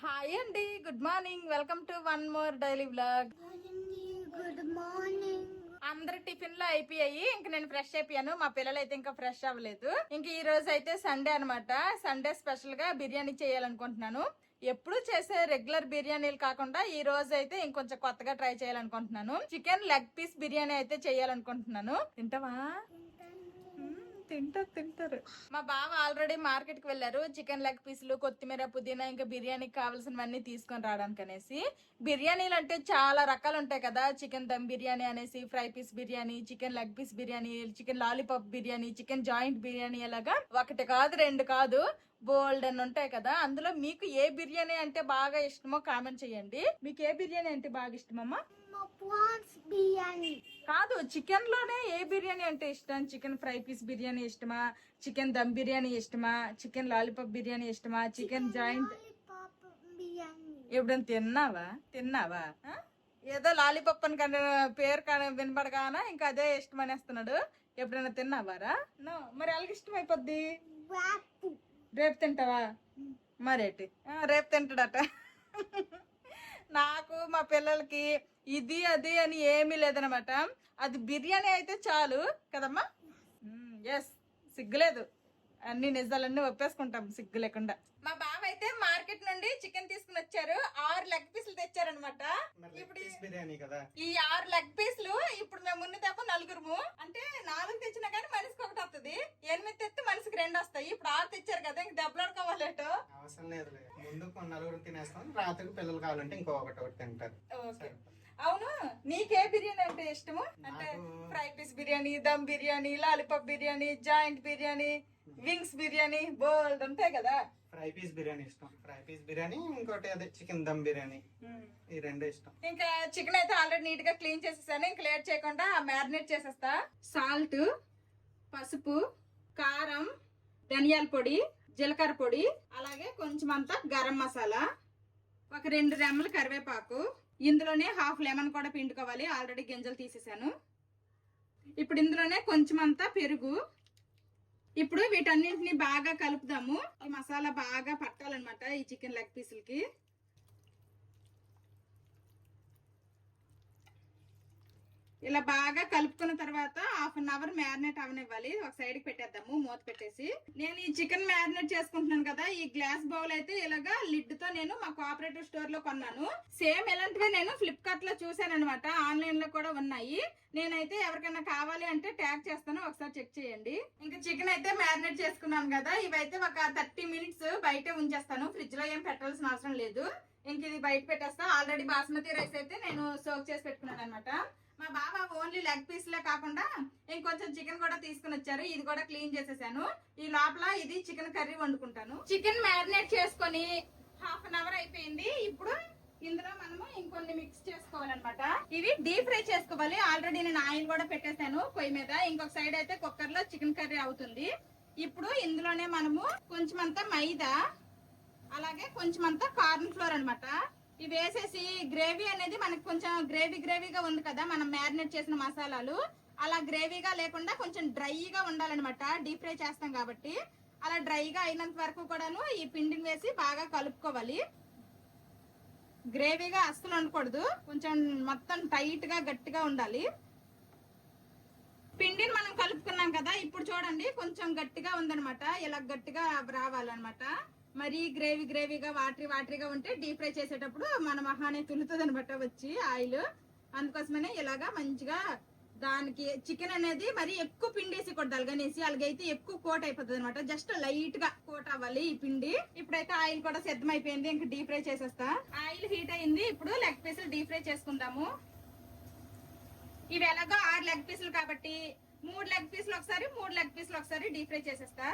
Hi అండి good morning. Welcome to one more daily blog good morning అందరు టిఫిన్లో అయిపోయాయి. ఇంక నేను ఫ్రెష్ అయిపోయాను. మా పిల్లలు అయితే ఇంకా ఫ్రెష్ అవ్వలేదు. ఇంక ఈ రోజు అయితే సండే అనమాట సండే స్పెషల్గా బిర్యానీ చేయాలనుకుంటున్నాను. ఎప్పుడు చేసే రెగ్యులర్ బిర్యానీలు కాకుండా ఈ రోజు అయితే ఇంకొంచెం కొత్తగా ట్రై చేయాలనుకుంటున్నాను. చికెన్ లెగ్ పీస్ బిర్యానీ అయితే చేయాలనుకుంటున్నాను. తింటావా? తింటారు తింటారు. మా బావ ఆల్రెడీ మార్కెట్కి వెళ్ళారు. చికెన్ లెగ్ పీసులు కొత్తిమీర పుదీనా ఇంకా బిర్యానీకి కావాల్సినవన్నీ తీసుకొని రావడానికి అనేసి. బిర్యానీలు అంటే చాలా రకాలు ఉంటాయి కదా. చికెన్ దమ్ బిర్యానీ అనేసి fry piece biryani chicken leg piece biryani chicken lollipop biryani chicken joint biryani అలాగా. ఒకటి కాదు రెండు కాదు. బోల్డ్ అని ఉంటాయి కదా. అందులో మీకు ఏ బిర్యానీ అంటే బాగా ఇష్టమో కామెంట్ చేయండి. మీకు ఏ బిర్యానీ అంటే బాగా ఇష్టమమ్మా? కాదు చికెన్లోనే ఏ బిర్యానీ అంటే ఇష్టం? చికెన్ ఫ్రై పీస్ బిర్యానీ ఇష్టమా? చికెన్ దమ్ బిర్యానీ ఇష్టమా? చికెన్ లాలీపాప్ బిర్యానీ ఇష్టమా? చికెన్ జాయింట్ ఎప్పుడైనా తిన్నావా? తిన్నావా? ఏదో లాలీపాప్ అని కానీ పేరు కానీ వినపడగానా ఇంకా అదే ఇష్టం అనేస్తున్నాడు. ఎప్పుడైనా తిన్నావారా? నో. మరి అలాగే ఇష్టం అయిపోద్ది రేపు తింటావా? మరేటి? రేపు తింటాడట. నాకు మా పిల్లలకి ఇది అది అని ఏమీ లేదనమాట అది బిర్యానీ అయితే చాలు కదమ్మా? ఎస్ సిగ్గులేదు. అన్ని నిజాలన్నీ ఒప్పేసుకుంటాం సిగ్గు లేకుండా. మా బావ అయితే మార్కెట్ నుండి చికెన్ తీసుకుని వచ్చారు. ఆరు లెగ్ పీసులు తెచ్చారనమాట ఇప్పుడు ఈ- బిర్యానీ కదా? ఈ ఆరు లెగ్ పీసులు ఇప్పుడు మేము ముందు తప్ప నలుగురుము. అంటే నాలుగు తెచ్చినా కానీ మనిషికి ఒకటి వస్తుంది ఎనిమిది తెస్తే మనిషికి రెండు వస్తాయి. ఇప్పుడు ఆరు తెచ్చారు కదా ఇంక దెబ్బలాడుకోవాలేటో అవసరం లేదు ముందు నలుగురు తినేస్తాం రాత్రికి పిల్లలు కావాలంటే ఇంకొకటి ఒకటి తింటారు. ఓకే. అవును నీకే బిర్యానీ అంటే ఇష్టము? అంటే fry piece biryani dum biryani lollipop biryani joint biryani wings biryani బోల్డ్ ఉంటాయి కదా. ఫ్రై పీస్ బిర్యానీ ఇష్టం. ఫ్రై పీస్ బిర్యానీ ఇంకోటి అదే చికెన్ దమ్ బిర్యానీ. ఈ రెండే ఇష్టం. ఇంకా చికెన్ అయితే ఆల్రెడీ నీట్గా క్లీన్ చేసేసాను. ఇంకా లేట్ చేయకుండా మ్యారినేట్ చేసేస్తా. సాల్ట్ పసుపు కారం ధనియాల పొడి జీలకర్ర పొడి అలాగే కొంచెం అంతా గరం మసాలా ఒక రెండు రెమ్మల కరివేపాకు. ఇందులోనే హాఫ్ లెమన్ కూడా పిండుకోవాలి. ఆల్రెడీ గింజలు తీసేసాను. ఇప్పుడు ఇందులోనే కొంచెం అంతా పెరుగు ఇప్పుడు వీటన్నింటిని బాగా కలుపుదాము. మసాలా బాగా పట్టాలన్నమాట ఈ చికెన్ లెగ్ పీసులకి. ఇలా బాగా కలుపుకున్న తర్వాత హాఫ్ అన్ అవర్ మ్యారినేట్ అవనివ్వాలి. ఒక సైడ్కి పెట్టేద్దాము మూత పెట్టేసి. నేను ఈ చికెన్ మ్యారినేట్ చేసుకుంటున్నాను కదా ఈ గ్లాస్ బౌల్ అయితే ఇలాగా లిడ్తో నేను మా కోఆపరేటివ్ స్టోర్లో కొన్నాను. సేమ్ ఇలాంటివే నేను ఫ్లిప్కార్ట్లో చూసాను అనమాట ఆన్లైన్లో కూడా ఉన్నాయి. నేనైతే ఎవరికైనా కావాలి అంటే ట్యాగ్ చేస్తాను ఒకసారి చెక్ చేయండి. ఇంకా చికెన్ అయితే మ్యారినేట్ చేసుకున్నాను కదా ఇవైతే ఒక థర్టీ మినిట్స్ బయటే ఉంచేస్తాను. ఫ్రిడ్జ్లో ఏం పెట్టాల్సిన అవసరం లేదు. ఇంక ఇది బయట పెట్టేస్తా. ఆల్రెడీ బాస్మతి రైస్ అయితే నేను సోక్ చేసి పెట్టుకున్నాను అనమాట మా బాబా ఓన్లీ లెగ్ పీస్ లే కాకుండా ఇంకొంచెం చికెన్ కూడా తీసుకుని వచ్చారు. ఇది కూడా క్లీన్ చేసేసాను. ఈ లోపల ఇది చికెన్ కర్రీ వండుకుంటాను. చికెన్ మ్యారినేట్ చేసుకొని హాఫ్ అన్ అవర్ అయిపోయింది. ఇప్పుడు ఇందులో మనము ఇంకొన్ని మిక్స్ చేసుకోవాలన్నమాట. ఇవి డీప్ ఫ్రై చేసుకోవాలి. ఆల్రెడీ నేను ఆయిల్ కూడా పెట్టేశాను పొయ్యి మీద. ఇంకొక సైడ్ అయితే కుక్కర్లో చికెన్ కర్రీ అవుతుంది. ఇప్పుడు ఇందులోనే మనము కొంచెం అంతా మైదా అలాగే కొంచెం అంతా కార్న్ ఫ్లోర్ అన్నమాట. ఇవి వేసేసి గ్రేవీ అనేది మనకు కొంచెం గ్రేవీ గ్రేవీగా ఉంది కదా మనం మ్యారినేట్ చేసిన మసాలాలు. అలా గ్రేవీగా లేకుండా కొంచెం డ్రైగా ఉండాలన్నమాట. డీప్ ఫ్రై చేస్తాం కాబట్టి. అలా డ్రైగా అయినంత వరకు కూడాను ఈ పిండిని వేసి బాగా కలుపుకోవాలి. గ్రేవీగా అస్సలు ఉండకూడదు. కొంచెం మొత్తం టైట్గా గట్టిగా ఉండాలి. పిండిని మనం కలుపుకున్నాం కదా ఇప్పుడు చూడండి కొంచెం గట్టిగా ఉందనమాట ఇలా గట్టిగా రావాలన్నమాట. మరి గ్రేవీ గ్రేవీగా వాటరీ వాటరీగా ఉంటే డీప్ ఫ్రై చేసేటప్పుడు మన మహానే తులుతుంది అనమాట వచ్చి ఆయిల్. అందుకోసమనే ఇలాగా మంచిగా దానికి చికెన్ అనేది మరి ఎక్కువ పిండి వేసి కొట్టాలి. కనేసి అలాగైతే ఎక్కువ కోట్ అయిపోతుంది అనమాట జస్ట్ లైట్గా కోట్ అవ్వాలి ఈ పిండి. ఇప్పుడైతే ఆయిల్ కూడా సిద్ధం అయిపోయింది ఇంకా డీప్ ఫ్రై చేసేస్తా. ఆయిల్ హీట్ అయింది. ఇప్పుడు లెగ్ పీసులు డీప్ ఫ్రై చేసుకుందాము. ఇవి ఎలాగో ఆరు లెగ్ పీసులు కాబట్టి మూడు లెగ్ పీసులు ఒకసారి మూడు లెగ్ పీసులు ఒకసారి డీప్ ఫ్రై చేసేస్తా.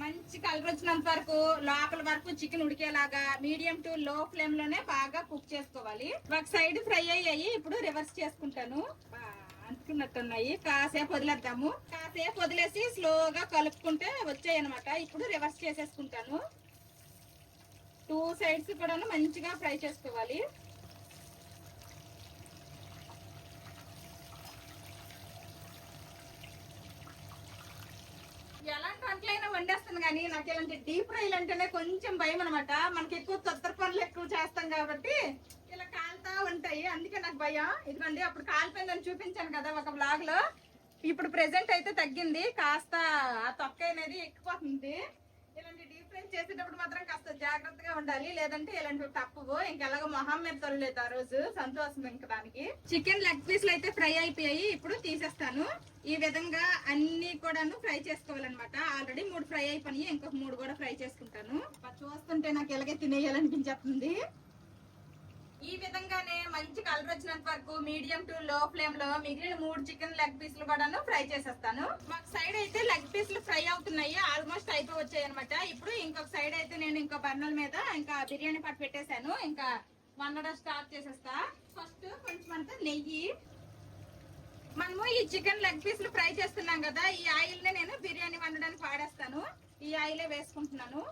మంచి కలర్ వచ్చినంత వరకు లోపల వరకు చికెన్ ఉడికేలాగా మీడియం టు లో ఫ్లేమ్లోనే బాగా కుక్ చేసుకోవాలి. ఒక సైడ్ ఫ్రై అయ్యాయి ఇప్పుడు రివర్స్ చేసుకుంటాను. బా, అంటుకున్నట్టున్నాయి. కాసేపు వదిలేద్దాము. కాసేపు వదిలేసి స్లోగా కలుపుకుంటే వచ్చాయి అనమాట ఇప్పుడు రివర్స్ చేసేసుకుంటాను. టూ సైడ్స్ కూడా మంచిగా ఫ్రై చేసుకోవాలి ఎలా వంటలైనా వండేస్తాను కానీ నాకు ఇలాంటి డీప్ ఫ్రైలు అంటేనే కొంచెం భయం అనమాట మనకి ఎక్కువ తొత్తర పనులు ఎక్కువ చేస్తాం కాబట్టి ఇలా కాలుతా ఉంటాయి. అందుకే నాకు భయం. ఇదిగోండి అప్పుడు కాలిపోయిందని చూపించాను కదా ఒక బ్లాగ్లో. ఇప్పుడు ప్రెసెంట్ అయితే తగ్గింది. కాస్త ఆ తొక్క అనేది ఎక్కిపోతుంది. ఇలాంటి చేసేటప్పుడు మాత్రం కాస్త జాగ్రత్తగా ఉండాలి. లేదంటే ఇలాంటివి తప్పవు ఇంకెలాగో మొహం మీద తొలలేదు ఆ రోజు. సంతోషం ఇంకా దానికి. చికెన్ లెగ్ పీస్లు అయితే ఫ్రై అయిపోయాయి. ఇప్పుడు తీసేస్తాను. ఈ విధంగా అన్ని కూడాను ఫ్రై చేసుకోవాలన్నమాట. ఆల్రెడీ మూడు ఫ్రై అయిపోయినాయి. ఇంకొక మూడు కూడా ఫ్రై చేసుకుంటాను. చూస్తుంటే నాకు ఇలాగే తినేయాలనిపించేస్తుంది. ఈ విధంగానే మంచి కలర్ వచ్చినంత వరకు మీడియం టు లో ఫ్లేమ్లో మిగిలిన మూడు చికెన్ లెగ్ పీసులు కూడాను ఫ్రై చేసేస్తాను. మాకు సైడ్ అయితే లెగ్ పీసులు ఫ్రై అవుతున్నాయి. ఆల్మోస్ట్ అయిపోయి వచ్చాయి అనమాట ఇప్పుడు ఇంకొక సైడ్ అయితే నేను ఇంకో బర్నల్ మీద ఇంకా బిర్యానీ పట్టు పెట్టేశాను. ఇంకా వండడం స్టార్ట్ చేసేస్తా. ఫస్ట్ కొంచెం అంతా నెయ్యి. మనము ఈ చికెన్ లెగ్ పీసులు ఫ్రై చేస్తున్నాం కదా ఈ ఆయిల్ నే నేను బిర్యానీ వండడానికి వాడేస్తాను. ఈ ఆయిలే వేసుకుంటున్నాను.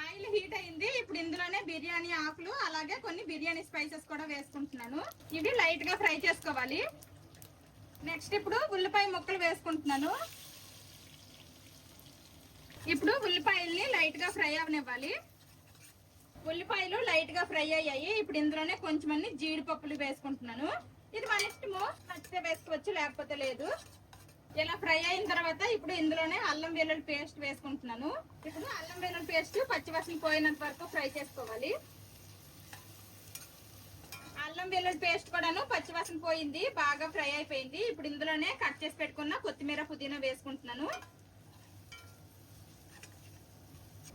ఆయిల్ హీట్ అయింది. ఇప్పుడు ఇందులోనే బిర్యానీ ఆకులు అలాగే కొన్ని బిర్యానీ స్పైసెస్ కూడా వేసుకుంటున్నాను. ఇవి లైట్గా ఫ్రై చేసుకోవాలి. నెక్స్ట్ ఇప్పుడు ఉల్లిపాయ ముక్కలు వేసుకుంటున్నాను. ఇప్పుడు ఉల్లిపాయల్ని లైట్గా ఫ్రై అవనివ్వాలి. ఉల్లిపాయలు లైట్గా ఫ్రై అయ్యాయి. ఇప్పుడు ఇందులోనే కొంచెం అన్ని జీడిపప్పులు వేసుకుంటున్నాను. ఇది మన ఇష్టము. నచ్చితే వేసుకోవచ్చు లేకపోతే లేదు. ఇలా ఫ్రై అయిన తర్వాత ఇప్పుడు ఇందులోనే అల్లం వెల్లుల్లి పేస్ట్ వేసుకుంటున్నాను. ఇప్పుడు అల్లం వెల్లుల్లి పేస్ట్ పచ్చివాసన పోయినంత వరకు ఫ్రై చేసుకోవాలి. అల్లం వెల్లుల్లి పేస్ట్ కూడాను పచ్చివాసన పోయింది బాగా ఫ్రై అయిపోయింది. ఇప్పుడు ఇందులోనే కట్ చేసి పెట్టుకున్న కొత్తిమీర పుదీనా వేసుకుంటున్నాను.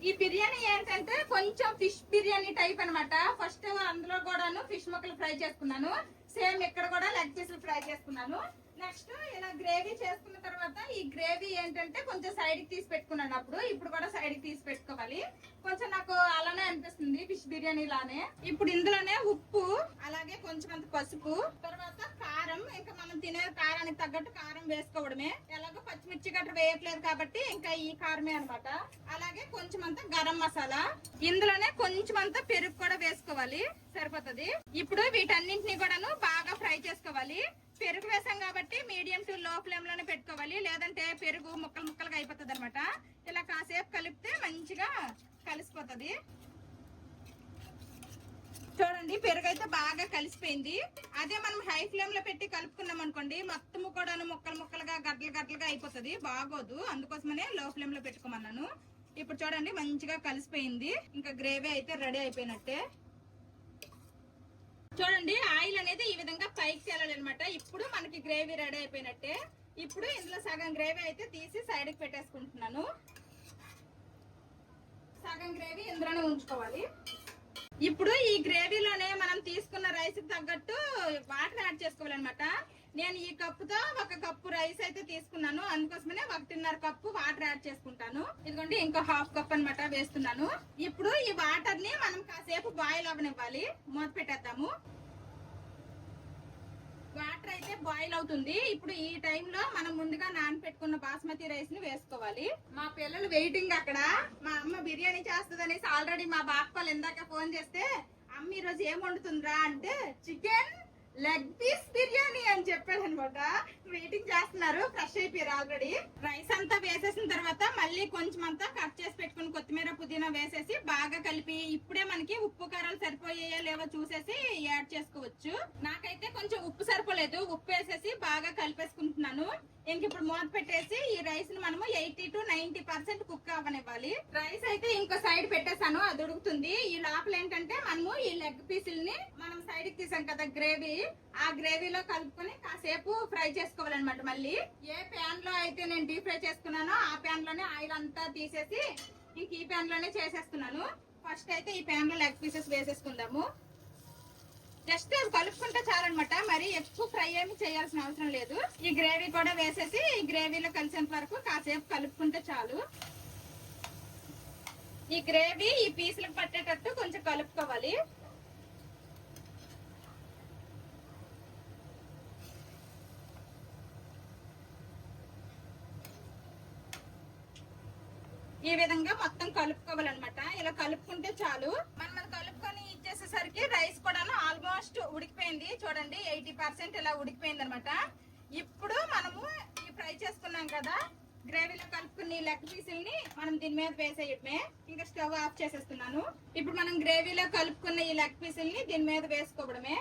ఈ బిర్యానీ ఏంటంటే కొంచెం ఫిష్ బిర్యానీ టైప్ అనమాట ఫస్ట్ అందులో కూడాను ఫిష్ ముక్కలు ఫ్రై చేసుకున్నాను. సేమ్ ఇక్కడ కూడా లెగ్ పీసులు ఫ్రై చేసుకున్నాను. నెక్స్ట్ ఇలా గ్రేవీ చేసుకున్న తర్వాత ఈ గ్రేవీ ఏంటంటే కొంచెం సైడ్కి తీసి పెట్టుకున్నాను అప్పుడు. ఇప్పుడు కూడా సైడ్కి తీసి పెట్టుకోవాలి. కొంచెం నాకు అలానే అనిపిస్తుంది ఫిష్ బిర్యానీ లానే. ఇప్పుడు ఇందులోనే ఉప్పు అలాగే కొంచెం అంత పసుపు తర్వాత కారం. ఇంకా మనం తినే కారానికి తగ్గట్టు కారం వేసుకోవడమే. ఎలాగో పచ్చిమిర్చి గట్రా వేయట్లేదు కాబట్టి ఇంకా ఈ కారమే అనమాట అలాగే కొంచెం అంత గరం మసాలా. ఇందులోనే కొంచెం అంత పెరుగు కూడా వేసుకోవాలి. సరిపోతుంది. ఇప్పుడు వీటన్నింటినీ కూడాను బాగా ఫ్రై చేసుకోవాలి. పెరుగు వేసాం కాబట్టి మీడియం టు లో ఫ్లేమ్లోనే పెట్టుకోవాలి. లేదంటే పెరుగు ముక్కలు ముక్కలుగా అయిపోతుంది అనమాట ఇలా కాసేపు కలిపితే మంచిగా కలిసిపోతుంది. చూడండి పెరుగు అయితే బాగా కలిసిపోయింది. అదే మనం హై ఫ్లేమ్లో పెట్టి కలుపుకున్నాం అనుకోండి మొత్తము కూడా ముక్కలు ముక్కలుగా గడ్డలు గడ్డలుగా అయిపోతుంది. బాగోదు. అందుకోసమనే లో ఫ్లేమ్లో పెట్టుకోమన్నాను. ఇప్పుడు చూడండి మంచిగా కలిసిపోయింది. ఇంకా గ్రేవీ అయితే రెడీ అయిపోయినట్టే. చూడండి ఆయిల్ అనేది ఈ విధంగా పైకి తేలాలన్నమాట ఇప్పుడు మనకి గ్రేవీ రెడీ అయిపోయినట్టే. ఇప్పుడు ఇందులో సగం గ్రేవీ అయితే తీసి సైడ్కి పెట్టేసుకుంటున్నాను. సగం గ్రేవీ ఇందులోనే ఉంచుకోవాలి. ఇప్పుడు ఈ గ్రేవీలోనే మనం తీసుకున్న రైస్కి తగ్గట్టు వాటర్ యాడ్ చేసుకోవాలన్నమాట. నేను ఈ కప్పుతో ఒక కప్పు రైస్ అయితే తీసుకున్నాను. అందుకోసమనే ఒకటిన్నర కప్పు వాటర్ యాడ్ చేసుకుంటాను. ఇదిగోండి ఇంకో హాఫ్ కప్ అన్నమాట వేస్తున్నాను. ఇప్పుడు ఈ వాటర్ని మనం కాసేపు బాయిల్ అవ్వనివ్వాలి మూత పెట్టేద్దాము. వాటర్ అయితే బాయిల్ అవుతుంది. ఇప్పుడు ఈ టైంలో మనం ముందుగా నానపెట్టుకున్న బాస్మతి రైస్ని వేసుకోవాలి. మా పిల్లలు వెయిటింగ్ అక్కడ. మా అమ్మ బిర్యానీ చేస్తుంది అనేసి ఆల్రెడీ మా బాప్పలు ఇందాక ఫోన్ చేస్తే అమ్మ ఈ రోజు ఏం వండుతుందిరా? అంటే చికెన్ లెగ్ పీస్ బిర్యానీ అని చెప్పాడు అనమాట. వెయిటింగ్ చేస్తున్నారు ఫ్రెష్ అయిపోయారు ఆల్రెడీ రైస్ అంతా వేసేసిన తర్వాత మళ్ళీ కొంచెం అంతా కట్ చేసి పెట్టుకుని కొత్తిమీర పుదీనా వేసేసి బాగా కలిపి ఇప్పుడే మనకి ఉప్పు కారాలు సరిపోయాయో లేవో చూసేసి యాడ్ చేసుకోవచ్చు. నాకైతే కొంచెం ఉప్పు సరిపోలేదు. ఉప్పు వేసేసి బాగా కలిపేసుకుంటున్నాను. ఇంక ఇప్పుడు మూత పెట్టేసి ఈ రైస్ని మనము eighty to ninety percent cook అవ్వనివ్వాలి. Rice అయితే ఇంకో సైడ్ పెట్టేసాను అది ఉడుకుతుంది. ఈ లోపల ఏంటంటే మనము ఈ లెగ్ పీసుల్ని మనం సైడ్కి తీసాం కదా గ్రేవీ ఆ గ్రేవీలో కలుపుకొని కాసేపు ఫ్రై చేసుకోవాలన్నమాట మళ్ళీ. ఏ ప్యాన్లో అయితే నేను డీప్ ఫ్రై చేసుకున్నానో ఆ ప్యాన్లోనే ఆయిల్ అంతా తీసేసి ఇంక ఈ ప్యాన్లోనే చేసేస్తున్నాను. ఫస్ట్ అయితే ఈ ప్యాన్లో లెగ్ పీసెస్ వేసేసుకుందాము. జస్ట్ కలుపుకుంటే చాలన్నమాట. మరి ఎక్కువ ఫ్రై ఏమి చేయాల్సిన అవసరం లేదు. ఈ గ్రేవీ కూడా వేసేసి ఈ గ్రేవీలో కలిసేంత వరకు కాసేపు కలుపుకుంటే చాలు. ఈ గ్రేవీ ఈ పీసులకు పట్టేటట్టు కొంచెం కలుపుకోవాలి. ఈ విధంగా మొత్తం కలుపుకోవాలన్నమాట. ఇలా కలుపుకుంటే చాలు. మనం కలుపుకొని ఇచ్చేసేసరికి రైస్ కూడా ఆల్మోస్ట్ ఉడికిపోయింది. చూడండి ఎయిటీ పర్సెంట్ ఇలా ఉడికిపోయింది అనమాట ఇప్పుడు మనము ఈ ఫ్రై చేసుకున్నాం కదా గ్రేవీలో కలుపుకున్న లెగ్ పీసుల్ని మనం దీని మీద వేసేయటమే ఇంకా స్టవ్ ఆఫ్ చేసేస్తున్నాను. ఇప్పుడు మనం గ్రేవీలో కలుపుకున్న ఈ లెగ్ పీసుల్ని దీని మీద వేసుకోవడమే.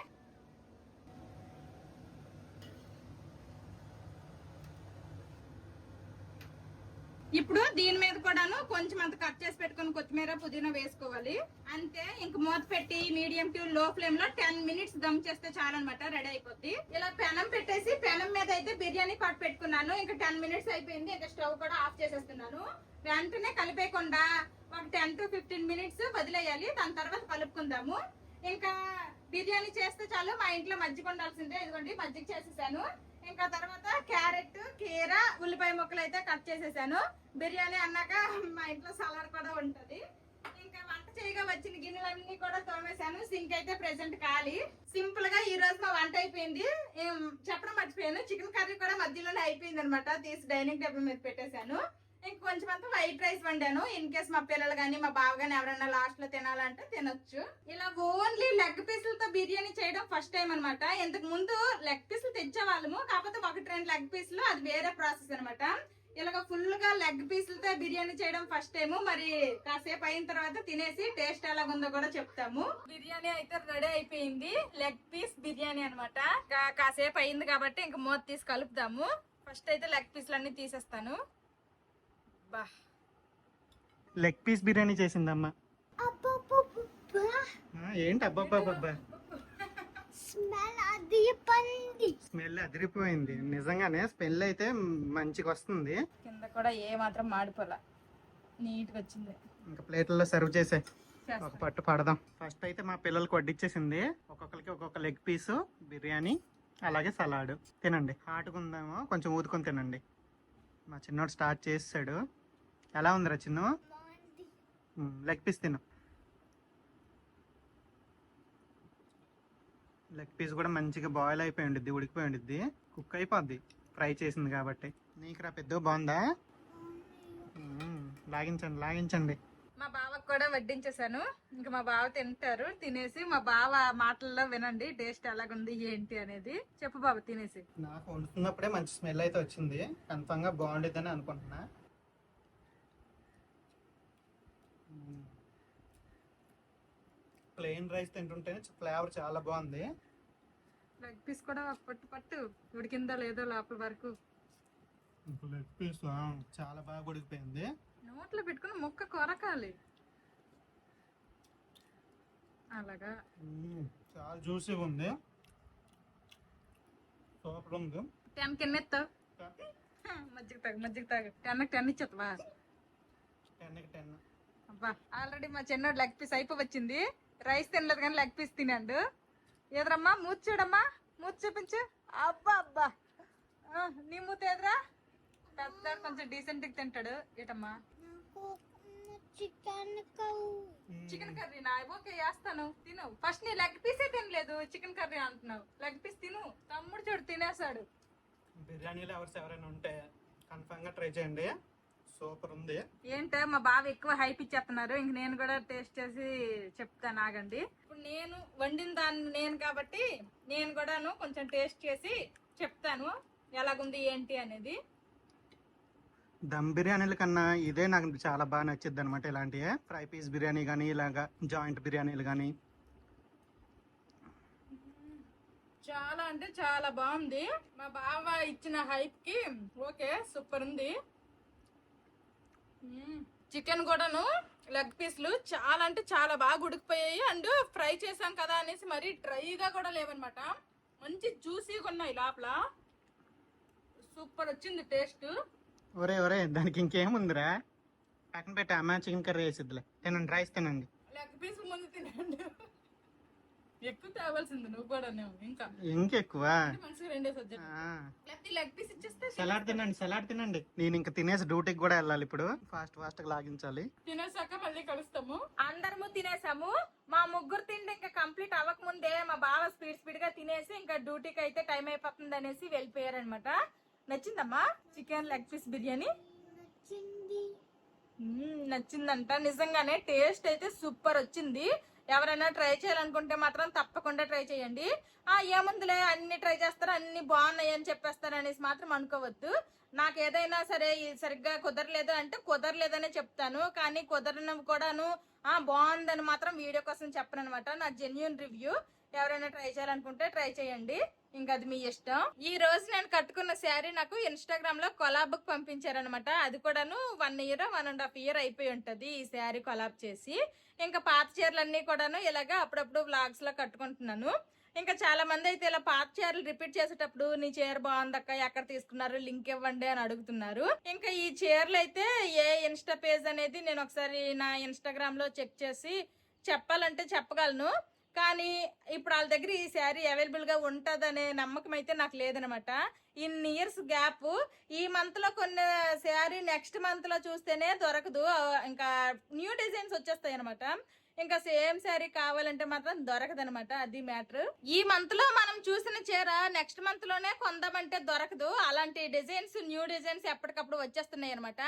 ఇప్పుడు దీని మీద కూడాను కొంచెం అంత కట్ చేసి పెట్టుకుని కొత్తిమీర పుదీనా వేసుకోవాలి. అంతే ఇంక మూత పెట్టి మీడియం టు లో ఫ్లేమ్లో టెన్ మినిట్స్ దమ్ చేస్తే చాలు అనమాట రెడీ అయిపోద్ది. ఇలా పెనం పెట్టేసి పెనం మీద అయితే బిర్యానీ పాటు పెట్టుకున్నాను. ఇంకా టెన్ మినిట్స్ అయిపోయింది ఇంకా స్టవ్ కూడా ఆఫ్ చేసేస్తున్నాను. వెంటనే కలిపేయకుండా ఒక టెన్ టు ఫిఫ్టీన్ మినిట్స్ వదిలేయాలి దాని తర్వాత కలుపుకుందాము. ఇంకా బిర్యానీ చేస్తే చాలు మా ఇంట్లో మజ్జిగ ఉండాల్సిందే ఇదిగోండి మజ్జిగ చేసేసాను. ఇంకా తర్వాత క్యారెట్ కీర ఉల్లిపాయ ముక్కలు అయితే కట్ చేసేసాను. బిర్యానీ అన్నాక మా ఇంట్లో సలాడ్ కూడా ఉంటది. ఇంకా వంట చేయగా వచ్చిన గిన్నెలన్నీ కూడా తోమేశాను. సింక్ అయితే ప్రెసెంట్ ఖాళీ. సింపుల్గా ఈ రోజు మా వంట అయిపోయింది. చెప్పడం మర్చిపోయాను. చికెన్ కర్రీ కూడా మధ్యలోనే అయిపోయింది అనమాట తీసి డైనింగ్ టేబుల్ మీద పెట్టేశాను. ఇంక కొంచెం అంతా వైట్ రైస్ వండాను. ఇన్ కేస్ మా పిల్లలు కానీ మా బావ కానీ ఎవరైనా లాస్ట్లో తినాలంటే తినొచ్చు. ఇలా ఓన్లీ లెగ్ పీసులతో బిర్యానీ చేయడం ఫస్ట్ టైం అనమాట ఇంతకు ముందు లెగ్ పీసులు తెచ్చేవాళ్ళము. కాకపోతే ఒకటి రెండు లెగ్ పీసులు అది వేరే ప్రాసెస్ అనమాట ఇలాగ ఫుల్గా లెగ్ పీసులతో బిర్యానీ చేయడం ఫస్ట్ టైం మరి కాసేపు అయిన తర్వాత తినేసి టేస్ట్ ఎలా ఉందో కూడా చెప్తాము. బిర్యానీ అయితే రెడీ అయిపోయింది. లెగ్ పీస్ బిర్యానీ అనమాట కాసేపు అయింది కాబట్టి ఇంక మూత తీసి కలుపుతాము ఫస్ట్ అయితే లెగ్ పీసులు అన్ని తీసేస్తాను. లెగ్ పీస్ బిర్యానీ చేసిందమ్మా. ఏంటి అబ్బాబ్బాబ్బా స్మెల్ అది పంది స్మెల్ అదిరిపోయింది. నిజంగానే స్మెల్ అయితే మంచిగా వస్తుంది కింద కూడా ఏ మాత్రం మాడిపోలా. నీట్గా వచ్చింది ఇంకా ప్లేట్లలో సర్వ్ చేసే. ఒక పట్టు పడదాం. ఫస్ట్ అయితే మా పిల్లలకు వడ్డిచ్చేసింది ఒక్కొక్కరికి ఒక్కొక్క లెగ్ పీసు బిర్యానీ అలాగే సలాడ్ తినండి. హాట్గా ఉందేమో కొంచెం ఊదుకొని తినండి. మా చిన్నోడు స్టార్ట్ చేసాడు ఎలా ఉందిరా చిన్ను? లెగ్ పీస్ తిను. లెగ్ పీస్ కూడా మంచిగా బాయిల్ అయిపోయి ఉండిద్ది ఉడికిపోయి ఉండిద్ది. కుక్ అయిపోద్ది. ఫ్రై చేసింది కాబట్టి. నీకు రా పెద్ద బాగుందా. లాగించండి లాగించండి. మా బావకు కూడా వడ్డించేసాను ఇంకా మా బావ తింటారు తినేసి మా బావ మాటల్లో వినండి టేస్ట్ ఎలాగుంది ఏంటి అనేది. చెప్పు బావ తినేసి. నాకు వండుతున్నప్పుడే మంచి స్మెల్ అయితే వచ్చింది. కన్ఫామ్గా బాగుండిద్దని అనుకుంటున్నా. ప్లెయిన్ రైస్ తింటుంటేనే ఫ్లేవర్ చాలా బాగుంది. లెగ్ పీస్ కూడా పట్టు పట్టు ఉడికిందో లేదో లోపల వరకు. లెగ్ పీస్ చాలా బాగా ఉడికిపోయింది. నోట్లో పెట్టుకుని ముక్క కొరకాలి. అలాగా. చాలా జ్యూసీగా ఉంది. సూపర్ ఉంది. టెన్ కింద ఎత్తావు మజ్జిగ తాగు మజ్జిగ తాగు. టెన్ టెన్ ఇచ్చేస్తావా టెన్కి టెన్. అబ్బా ఆల్రెడీ మా చిన్నోడు లెగ్ పీస్ అయిపోవచ్చింది. రైస్ తినలేదు కానీ లెగ్ పీస్ తినండు. ఎదురమ్మా మూతి చూడమ్మా. మూతి చూపించు. అబ్బా అబ్బా. నీ మూత ఎదురా? పెద్ద కొంచెం డీసెంట్ తింటాడు. ఏటమ్మా? చికెన్ చికెన్ కర్రీ నా? ఓకే వేస్తాను. తిను. ఫస్ట్ నీ లెగ్ పీసే తినలేదు. చికెన్ కర్రీ అంటున్నావు. లెగ్ పీస్ తిను. తమ్ముడు చూడు తినేసాడు. బిర్యానీలో ఎవరు ఎవరైనా ఉంటే కన్ఫామ్గా ట్రై చేయండి. సూపర్ ఉంది. ఏంటో మా బావ ఎక్కువ హైప్ ఇచ్చేస్తున్నారు. ఇంక నేను కూడా టేస్ట్ చేసి చెప్తాను ఆగండి ఇప్పుడు నేను వండిన దాన్ని నేను కాబట్టి నేను కూడాను కొంచెం టేస్ట్ చేసి చెప్తాను. ఎలాగుంది ఏంటి అనేది. దమ్ బిర్యానీల కన్నా ఇదే నాకు చాలా బాగా నచ్చింది అనమాట ఇలాంటివి ఫ్రై పీస్ బిర్యానీ కానీ ఇలాగా జాయింట్ బిర్యానీలు కానీ చాలా అంటే చాలా బాగుంది. మా బావ ఇచ్చిన హైప్కి ఓకే సూపర్ ఉంది. చికెన్ కూడాను లెగ్ పీస్లు చాలా అంటే చాలా బాగా ఉడికిపోయాయి అండ్ ఫ్రై చేసాం కదా అనేసి మరి డ్రైగా కూడా లేవన్నమాట. మంచి జ్యూసీగా ఉన్నాయి లోపల. సూపర్ వచ్చింది టేస్ట్. ఒరే ఒరే దానికి ఇంకేముందిరా? పక్కన పెట్టి అమ్మ చికెన్ కర్రీ వేసిద్దిలే. తినండి రైస్ తినండి. లెగ్ పీస్ ముందు తినండి. ఎక్కువ తేవాల్సింది నువ్వు కూడా ఇంకా. ఇంకెక్కువ? సలాడ్ తినండి సలాడ్ తినండి. నేను ఇంకా తినేసి డ్యూటీకి కూడా వెళ్ళాలి ఇప్పుడు. ఫాస్ట్ ఫాస్ట్గా లాగించాలి. తినేసాక మళ్ళీ కలుస్తాము. అందరము తినేసాము. మా ముగ్గురు తిండి ఇంకా కంప్లీట్ అవ్వక ముందే మా బావ స్పీడ్ స్పీడ్గా తినేసి ఇంకా డ్యూటీకి అయితే టైం అయిపోతుంది అనేసి వెళ్ళిపోయారనమాట నచ్చిందమ్మా? Chicken leg piece biryani? నచ్చిందంట. నిజంగానే టేస్ట్ అయితే సూపర్ వచ్చింది. ఎవరైనా ట్రై చేయాలనుకుంటే మాత్రం తప్పకుండా ట్రై చేయండి. ఆ ఏముందిలే అన్ని ట్రై చేస్తారు అన్ని బాగున్నాయి అని చెప్పేస్తారు అనేసి మాత్రం అనుకోవద్దు. నాకు ఏదైనా సరే సరిగ్గా కుదరలేదు అంటే కుదరలేదనే చెప్తాను. కానీ కుదరని కూడాను ఆ బాగుందని మాత్రం వీడియో కోసం చెప్పను అనమాట నా జెన్యున్ రివ్యూ ఎవరైనా ట్రై చేయాలనుకుంటే ట్రై చేయండి. ఇంకా అది మీ ఇష్టం. ఈ రోజు నేను కట్టుకున్న శారీ నాకు ఇన్స్టాగ్రామ్లో కొలాబ్ పంపించారనమాట అది కూడాను one year one and half year అయిపోయి ఉంటది ఈ శారీ కొలాబ్ చేసి. ఇంకా పాత చీరలన్నీ కూడాను ఇలాగా అప్పుడప్పుడు వ్లాగ్స్లో కట్టుకుంటున్నాను. ఇంకా చాలా మంది అయితే ఇలా పాత చీరలు రిపీట్ చేసేటప్పుడు నీ చీర బాగుందక్క ఎక్కడ తీసుకున్నారు? లింక్ ఇవ్వండి అని అడుగుతున్నారు. ఇంకా ఈ చీరలు అయితే ఏ ఇన్స్టా పేజ్ అనేది నేను ఒకసారి నా ఇన్స్టాగ్రామ్లో చెక్ చేసి చెప్పాలంటే చెప్పగలను. కానీ ఇప్పుడు వాళ్ళ దగ్గర ఈ శారీ అవైలబుల్గా ఉంటుందనే నమ్మకం అయితే నాకు లేదనమాట. ఇన్ని ఇయర్స్ గ్యాప్ ఈ మంత్లో కొన్ని శారీ నెక్స్ట్ మంత్లో చూస్తేనే దొరకదు. ఇంకా న్యూ డిజైన్స్ వచ్చేస్తాయి అనమాట ఇంకా సేమ్ శారీ కావాలంటే మాత్రం దొరకదనమాట. అది మ్యాటర్ ఈ మంత్లో మనం చూసిన చీర నెక్స్ట్ మంత్లోనే కొందామంటే దొరకదు. అలాంటి డిజైన్స్ న్యూ డిజైన్స్ ఎప్పటికప్పుడు వచ్చేస్తున్నాయి అనమాట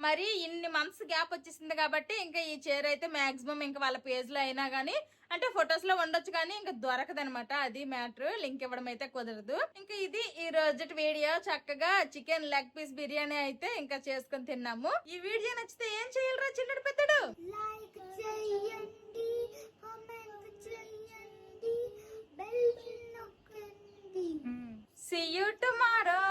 మరి ఇన్ని మంత్స్ గ్యాప్ వచ్చేసింది కాబట్టి ఇంకా ఈ చీర అయితే మాక్సిమం ఇంకా వాళ్ళ పేజ్లో అయినా గానీ అంటే ఫొటోస్లో ఉండొచ్చు కానీ ఇంకా దొరకదనమాట అది మ్యాటర్ లింక్ ఇవ్వడం అయితే కుదరదు. ఇంకా ఇది ఈ రోజు వీడియో చక్కగా చికెన్ లెగ్ పీస్ బిర్యానీ అయితే ఇంకా చేసుకొని తిన్నాము. ఈ వీడియో నచ్చితే ఏం చేయాలరా చిన్నడు పెద్దడు? బెల్ నొక్కండి. See you tomorrow.